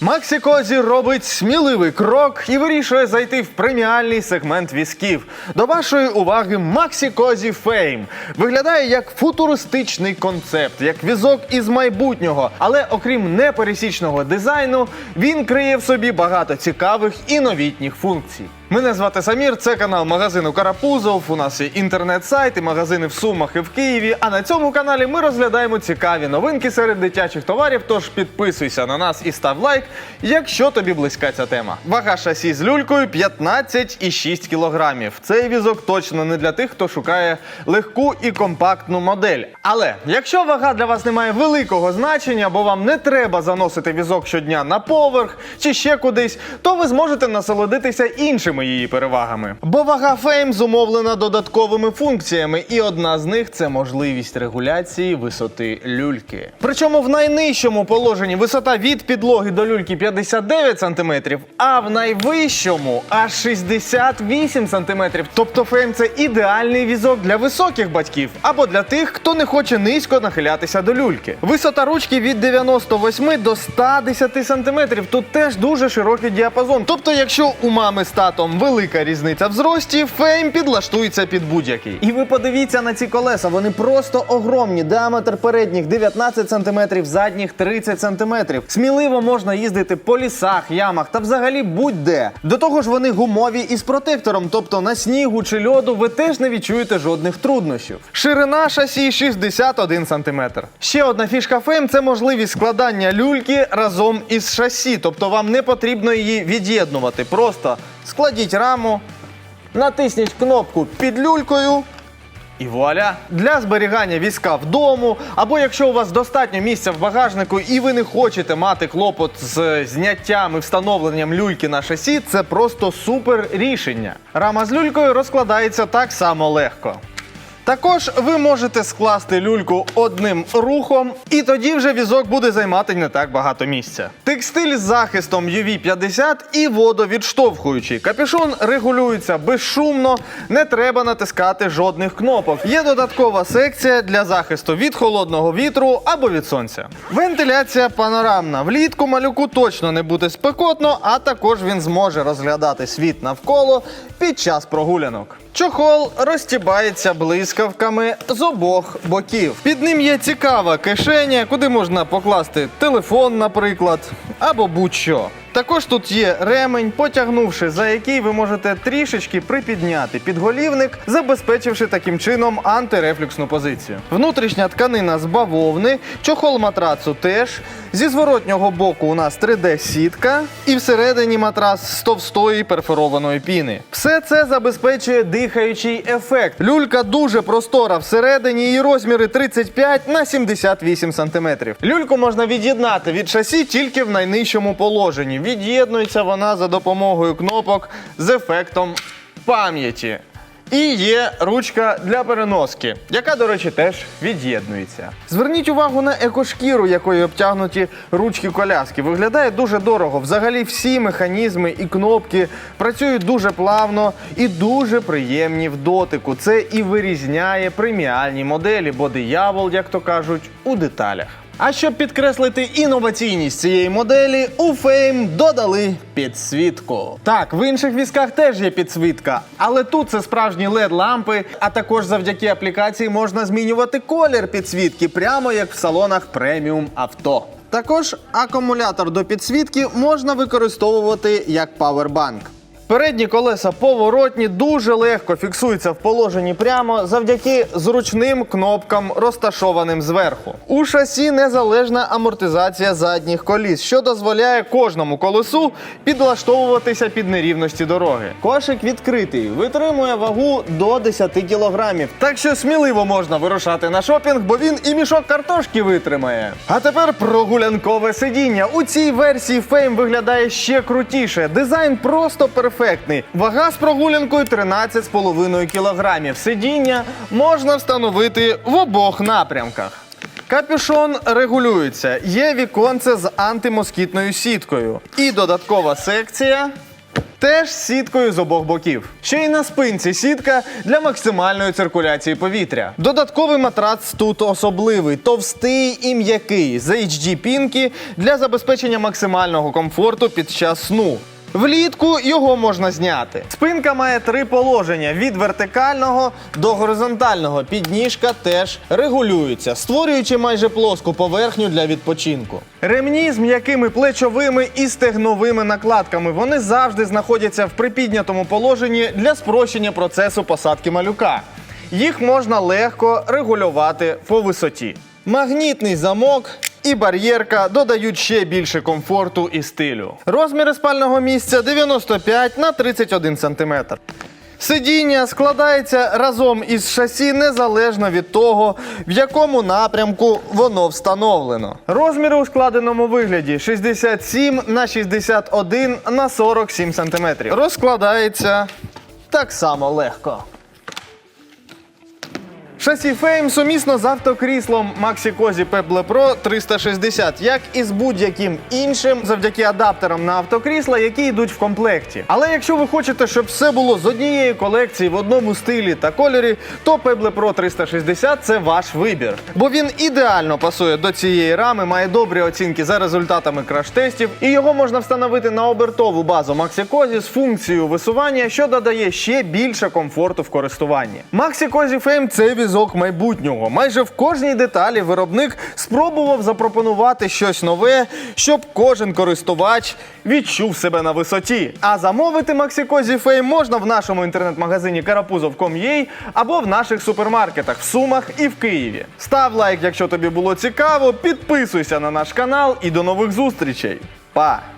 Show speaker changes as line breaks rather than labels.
Максі Козі робить сміливий крок і вирішує зайти в преміальний сегмент візків. До вашої уваги Максі Козі Фейм виглядає як футуристичний концепт, як візок із майбутнього. Але окрім непересічного дизайну, він криє в собі багато цікавих і новітніх функцій. Мене звати Самір, це канал магазину Карапузов. У нас є інтернет-сайт і магазини в Сумах і в Києві. А на цьому каналі ми розглядаємо цікаві новинки серед дитячих товарів. Тож підписуйся на нас і став лайк, якщо тобі близька ця тема. Вага шасі з люлькою 15,6 кілограмів. Цей візок точно не для тих, хто шукає легку і компактну модель. Але якщо вага для вас не має великого значення, бо вам не треба заносити візок щодня на поверх чи ще кудись, то ви зможете насолодитися іншими її перевагами. Бо вага Фейм зумовлена додатковими функціями, і одна з них це можливість регуляції висоти люльки. Причому в найнижчому положенні висота від підлоги до люльки 59 см, а в найвищому аж 68 см. Тобто Фейм це ідеальний візок для високих батьків або для тих, хто не хоче низько нахилятися до люльки. Висота ручки від 98 до 110 см. Тут теж дуже широкий діапазон. Тобто, якщо у мами з татом велика різниця в зрості, фейм підлаштується під будь-який. І ви подивіться на ці колеса, вони просто огромні. Діаметр передніх 19 см, задніх 30 см. Сміливо можна їздити по лісах, ямах та взагалі будь-де. До того ж, вони гумові і з протектором, тобто на снігу чи льоду ви теж не відчуєте жодних труднощів. Ширина шасі 61 см. Ще одна фішка фейм це можливість складання люльки разом із шасі, тобто вам не потрібно її від'єднувати. Просто складіть раму, натисніть кнопку під люлькою. І вуаля! Для зберігання візка вдому, або якщо у вас достатньо місця в багажнику і ви не хочете мати клопот з зняттям і встановленням люльки на шасі, це просто супер рішення. Рама з люлькою розкладається так само легко. Також ви можете скласти люльку одним рухом, і тоді вже візок буде займати не так багато місця. Текстиль з захистом UV50 і водовідштовхуючий. Капюшон регулюється безшумно, не треба натискати жодних кнопок. Є додаткова секція для захисту від холодного вітру або від сонця. Вентиляція панорамна. Влітку малюку точно не буде спекотно, а також він зможе розглядати світ навколо під час прогулянок. Чохол розтібається блискавками з обох боків. Під ним є цікава кишеня, куди можна покласти телефон, наприклад, або будь-що. Також тут є ремень, потягнувши за який ви можете трішечки припідняти підголівник, забезпечивши таким чином антирефлюксну позицію. Внутрішня тканина з бавовни, чохол матрацу теж. Зі зворотнього боку у нас 3D-сітка, і всередині матрас з товстої перфорованої піни. Все це забезпечує дихаючий ефект. Люлька дуже простора всередині, її розміри 35 на 78 см. Люльку можна від'єднати від шасі тільки в найнижчому положенні. Від'єднується вона за допомогою кнопок з ефектом пам'яті. І є ручка для переноски, яка, до речі, теж від'єднується. Зверніть увагу на екошкіру, якою обтягнуті ручки коляски. Виглядає дуже дорого. Взагалі, всі механізми і кнопки працюють дуже плавно і дуже приємні в дотику. Це і вирізняє преміальні моделі, бо диявол, як то кажуть, у деталях. А щоб підкреслити інноваційність цієї моделі, у Fame додали підсвітку. Так, в інших візках теж є підсвітка, але тут це справжні led лампи, а також завдяки аплікації можна змінювати колір підсвітки, прямо як в салонах преміум авто. Також акумулятор до підсвітки можна використовувати як павербанк. Передні колеса поворотні, дуже легко фіксуються в положенні прямо завдяки зручним кнопкам, розташованим зверху. У шасі незалежна амортизація задніх коліс, що дозволяє кожному колесу підлаштовуватися під нерівності дороги. Кошик відкритий, витримує вагу до 10 кілограмів. Так що сміливо можна вирушати на шопінг, бо він і мішок картошки витримає. А тепер прогулянкове сидіння. У цій версії Fame виглядає ще крутіше. Дизайн просто перфектний. Вага з прогулянкою 13,5 кілограмів. Сидіння можна встановити в обох напрямках. Капюшон регулюється. Є віконце з антимоскітною сіткою. І додаткова секція Теж з сіткою з обох боків. Ще й на спинці сітка для максимальної циркуляції повітря. Додатковий матрац тут особливий, товстий і м'який з HD пінки для забезпечення максимального комфорту під час сну. Влітку його можна зняти. Спинка має три положення: від вертикального до горизонтального. Підніжка теж регулюється, створюючи майже плоску поверхню для відпочинку. Ремні з м'якими плечовими і стегновими накладками. Вони завжди знаходяться в припіднятому положенні для спрощення процесу посадки малюка. Їх можна легко регулювати по висоті. Магнітний замок і бар'єрка додають ще більше комфорту і стилю. Розміри спального місця 95 на 31 см. Сидіння складається разом із шасі незалежно від того, в якому напрямку воно встановлено. Розміри у складеному вигляді 67 на 61 на 47 см. Розкладається так само легко. Шасі Fame сумісно з автокріслом Maxi Cosi Pebble Pro 360, як і з будь-яким іншим, завдяки адаптерам на автокрісла, які йдуть в комплекті. Але якщо ви хочете, щоб все було з однієї колекції в одному стилі та кольорі, то Pebble Pro 360 це ваш вибір. Бо він ідеально пасує до цієї рами, має добрі оцінки за результатами краш-тестів, і його можна встановити на обертову базу Maxi Cosi з функцією висування, що додає ще більше комфорту в користуванні. Maxi Cosi Fame – це візок майбутнього. Майже в кожній деталі виробник спробував запропонувати щось нове, щоб кожен користувач відчув себе на висоті. А замовити Cosi Fame можна в нашому інтернет-магазині karapuzov.com.ua або в наших супермаркетах в Сумах і в Києві. Став лайк, якщо тобі було цікаво, підписуйся на наш канал і до нових зустрічей. Па!